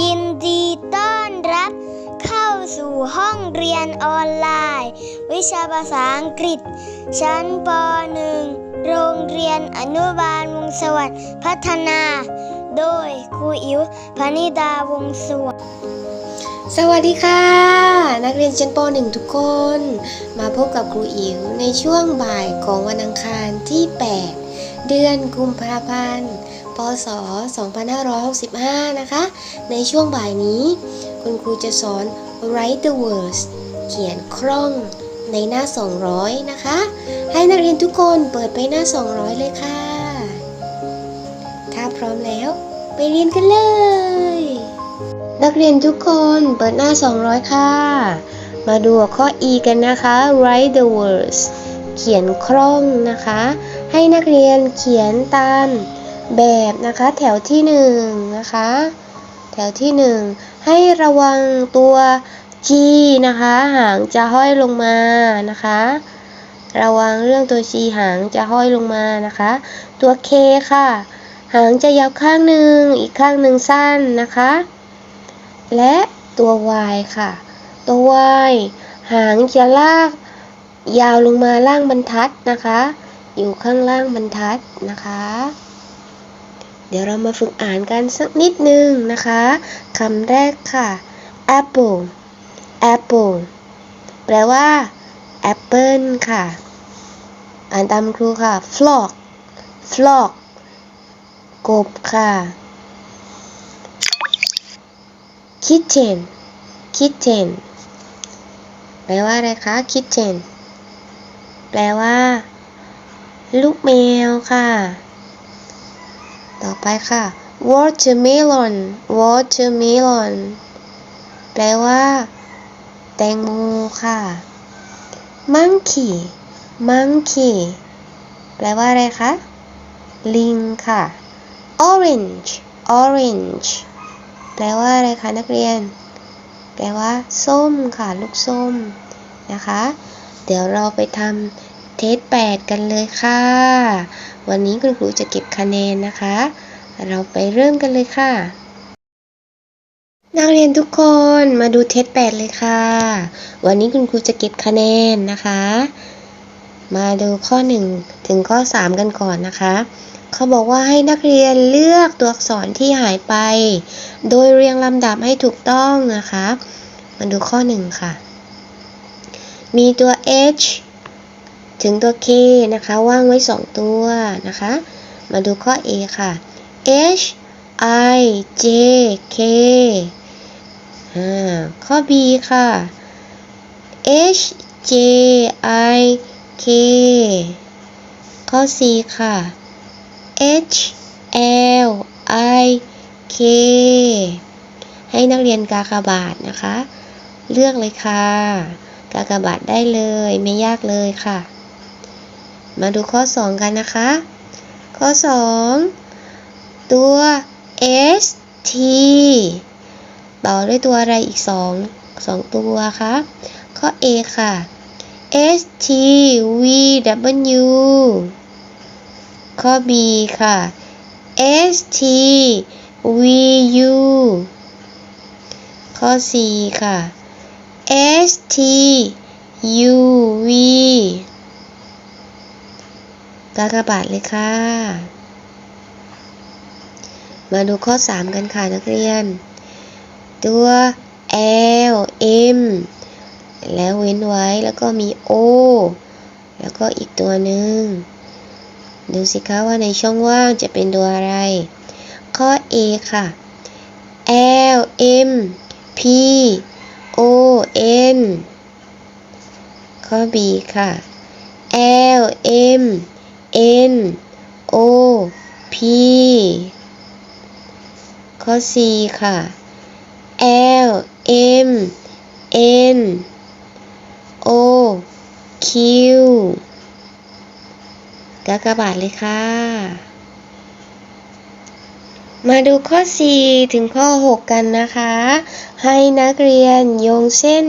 ยินดีต้อนรับเข้าสู่ห้องเรียนออนไลน์ วิชาภาษาอังกฤษ ชั้นป .1 โรงเรียนอนุบาลวงสวัสดิ์พัฒนา โดยครูอิ๋วพนิดาวงสวัสดิ์สวัสดีค่ะ นักเรียนชั้นป .1 ทุกคน มาพบกับครูอิ๋วในช่วงบ่ายของวันอังคารที่ 8 เดือนกุมภาพันธ์ พศ 2565 นะคะ ในช่วงบ่ายนี้ คุณครูจะสอน write the words เขียนคล่องในหน้า 200 นะคะ ให้นักเรียนทุกคนเปิดไปหน้า 200 เลยค่ะ ถ้าพร้อมแล้วไปเรียนกันเลย นักเรียนทุกคนเปิดหน้า 200 ค่ะ มาดูข้อ E กันนะคะ write the words เขียนคล่องนะคะ ให้นักเรียนเขียนตาม แบบนะคะแถวที่1นะคะ แถวที่ 1 ให้ระวังตัว G นะคะ หางจะห้อยลงมานะคะ ระวังเรื่องตัว G หางจะห้อยลงมานะคะ ตัว K ค่ะ หางจะยาวข้างหนึ่งอีกข้างหนึ่งสั้นนะคะ และตัว y ค่ะ ตัว y หางจะลากยาวลงมาล่างบรรทัดนะคะ อยู่ข้างล่างบรรทัดนะคะ เดี๋ยวเรามาฝึกอ่านกันสักนิดนึงนะคะคำแรกค่ะ apple apple แปลว่า apple ค่ะ อ่านตามครูค่ะ flock flock กบค่ะ kitchen kitchen แปลว่าอะไรคะ kitchen แปลว่า ลูกแมวค่ะ ต่อไปค่ะ watermelon watermelon แปลว่า แตงโมค่ะ monkey monkey แปลว่าอะไรคะ ลิงค่ะ orange orange แปลว่าอะไรคะนักเรียน แปลว่า ส้มค่ะ ลูกส้มนะคะ เดี๋ยวเราไปทำ เทส 8 กันเลยค่ะ วันนี้คุณครูจะเก็บคะแนนนะคะ เราไปเริ่มกันเลยค่ะ นักเรียนทุกคนมาดูเทส 8 เลยค่ะ วันนี้คุณครูจะเก็บคะแนนนะคะ มาดูข้อ 1 ถึงข้อ 3 กันก่อนนะคะ เขาบอกว่าให้นักเรียนเลือกตัวอักษรที่หายไป โดยเรียงลำดับให้ถูกต้องนะคะ มาดูข้อ 1 ค่ะ มีตัว h ถึงตัว k นะคะว่างไว้ 2 ตัวนะคะ มาดูข้อ a ค่ะ h i j k ข้อ b ค่ะ h j i k ข้อ c ค่ะ H L I K ให้นักเรียนกากบาทนะคะ เลือกเลยค่ะ กากบาทได้เลยไม่ยากเลยค่ะ มาดูข้อ 2 กันนะคะ ข้อ 2 ตัว S T ต่อด้วยตัวอะไรอีก 2 2 ตัวคะ ข้อ A ค่ะ S T V W ข้อ B ค่ะ S T V U ข้อ C ค่ะ S T U V กากบาทเลยค่ะ มาดูข้อ 3 กันค่ะนักเรียน ตัว L M แล้วเว้นไว้แล้วก็มี O แล้วก็อีกตัวหนึ่ง ดูสิคะว่าในช่องว่างจะเป็นตัวอะไร ข้อ A ค่ะ L M P O N ข้อ B ค่ะ L M N O P ข้อ C ค่ะ L M N O Q กากบาทเลยค่ะ มาดูข้อ 4 ถึงข้อ 6 กันนะคะ ให้นักเรียนโยงเส้น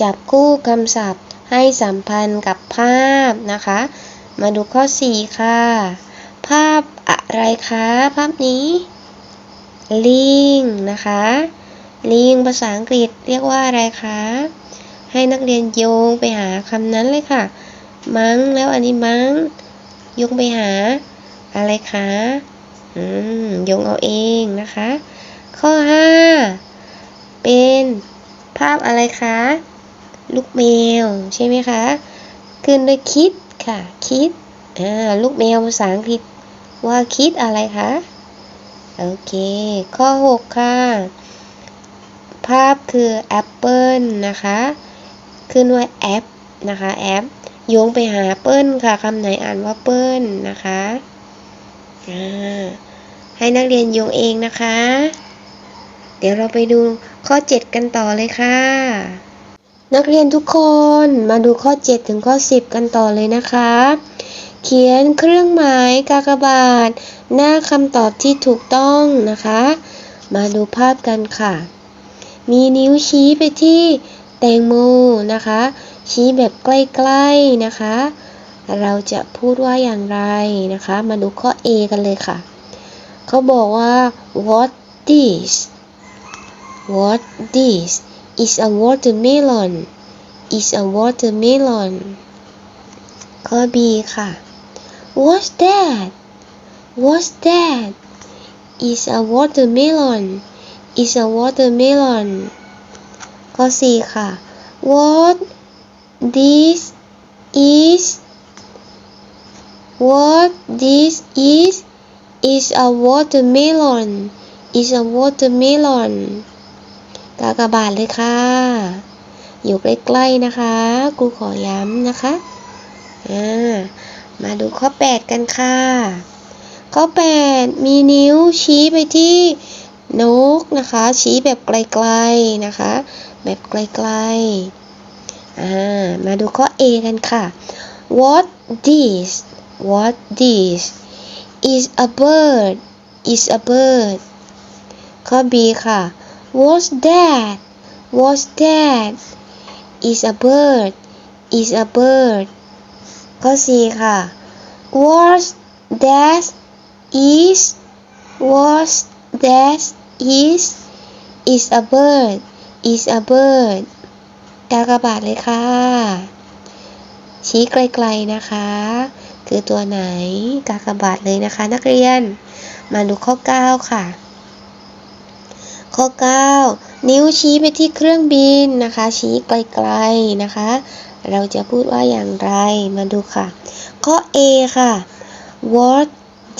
จับคู่คำศัพท์ให้สัมพันธ์กับภาพนะคะ มาดูข้อ 4 ค่ะ ภาพอะไรคะ ภาพนี้ ลิงนะคะ ลิงภาษาอังกฤษเรียกว่าอะไรคะ ให้นักเรียนโยงไปหาคำนั้นเลยค่ะ มังแล้วอันนี้มังโยงไปหา อะไรคะ อืมโยงเอาเองนะคะ ข้อ 5 เป็นภาพอะไรคะ ลูกแมวใช่ไหมคะ ขึ้นด้วยคิด ค่ะ คิดอ่าลูกแมวภาษาอังกฤษว่าคิดอะไรคะ โอเค ข้อ 6 ค่ะ ภาพคือแอปเปิลนะคะ ขึ้นว่าแอปนะคะแอปโยงไปหาเปิ้ลค่ะคำไหนอ่านว่าเปิ้ลนะคะอ่าให้นักเรียนโยงเองนะคะ เดี๋ยวเราไปดูข้อ 7 กันต่อเลยค่ะ นักเรียนทุกคนมาดูข้อ 7 ถึงข้อ 10 กันต่อเลยนะคะ เขียนเครื่องหมายกากบาท หน้าคำตอบที่ถูกต้องนะคะ มาดูภาพกันค่ะ มีนิ้วชี้ไปที่แตงโมนะคะ ชี้แบบใกล้ๆนะคะ เราจะพูดว่าอย่างไรนะคะ มาดูข้อ A กันเลยค่ะ เขาบอกว่า what this what this is a watermelon is a watermelon ข้อ B ค่ะ what's that what's that is a watermelon is a watermelon ข้อ C ค่ะ what this is what this is is a watermelon is a watermelon กากบาทเลยค่ะ อยู่ใกล้ๆนะคะครูขอย้ำนะคะ อ่า มาดูข้อ 8 กันค่ะ ข้อ 8 มีนิ้วชี้ไปที่นกนะคะ ชี้แบบไกลๆนะคะ แบบไกลๆ อ่า มาดูข้อ A กันค่ะ what this what this is a bird is a bird ข้อ B ค่ะ what's that what's that is a bird is a bird ข้อ C ค่ะ what's that is what's that is is a bird is a bird กากบาทเลยค่ะ ชี้ไกลๆนะคะ คือตัวไหนกากบาทเลยนะคะ นักเรียน มาดูข้อ 9 ค่ะ ข้อ 9 นิ้วชี้ไปที่เครื่องบินนะคะ ชี้ไกลๆนะคะ เราจะพูดว่าอย่างไรมาดูค่ะ ข้อ A ค่ะ what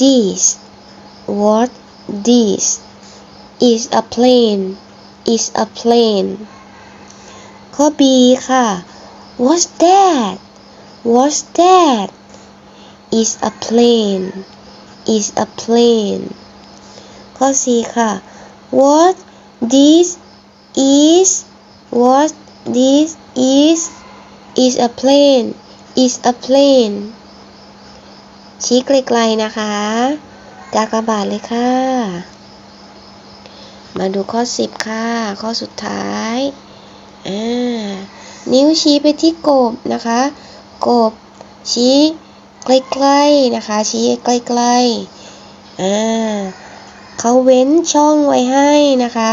this what this is a plane is a plane ข้อ B ค่ะ what's that what's that is a plane is a plane ข้อ C ค่ะ what this is what this is is a plane is a plane ชี้ไกลๆนะคะกากบาทเลยค่ะ มาดูข้อ 10 ค่ะ ข้อสุดท้ายอ่านิ้วชี้ไปที่กบนะคะ กบชี้ใกล้ๆนะคะ ชี้ใกล้ๆอ่า เขาเว้นช่องไว้ให้นะคะ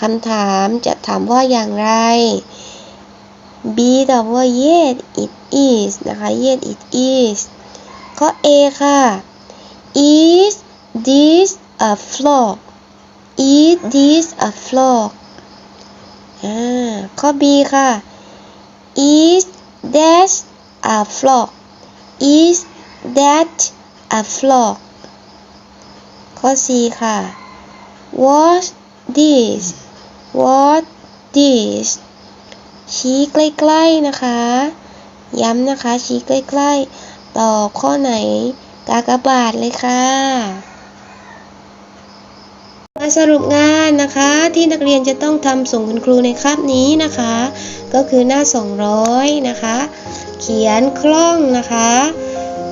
คำถามจะถามว่าอย่างไร B ตอบว่า yes it is นะคะ yes it is ข้อ A ค่ะ is this a flock is this a flock อ่าข้อ B ค่ะ is that a flock is that a flock ข้อ C ค่ะ what this what this ชี้ใกล้ๆนะคะ ย้ำนะคะ ชี้ใกล้ๆ ตอบข้อไหน กากบาทเลยค่ะ มาสรุปงานนะคะที่นักเรียนจะต้องทำส่งคุณครูในคาบนี้นะคะ ก็คือหน้า 200 นะคะ เขียนคล่องนะคะ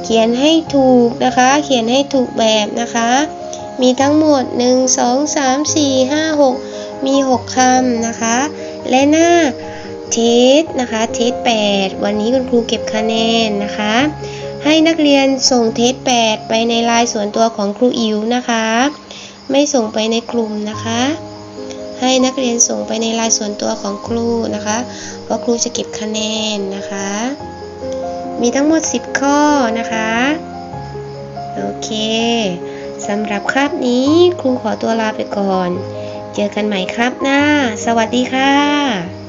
เขียนให้ถูกนะคะ เขียนให้ถูกแบบนะคะ มีทั้งหมด 1 2 3 4 5 6 มี 6คำนะคะ และหน้าเทสนะคะเทส8วันนี้คุณครูเก็บคะแนนนะคะ ให้นักเรียนส่งเทส8ไปในไลน์ส่วนตัวของครูอิ๋วนะคะ ไม่ส่งไปในกลุ่มนะคะ ให้นักเรียนส่งไปในไลน์ส่วนตัวของครูนะคะเพราะครูจะเก็บคะแนนนะคะ มีทั้งหมด 10 ข้อนะคะ โอเค สำหรับคราบนี้ครูขอตัวลาไปก่อน เจอกันใหม่ครับหน้า สวัสดีค่ะ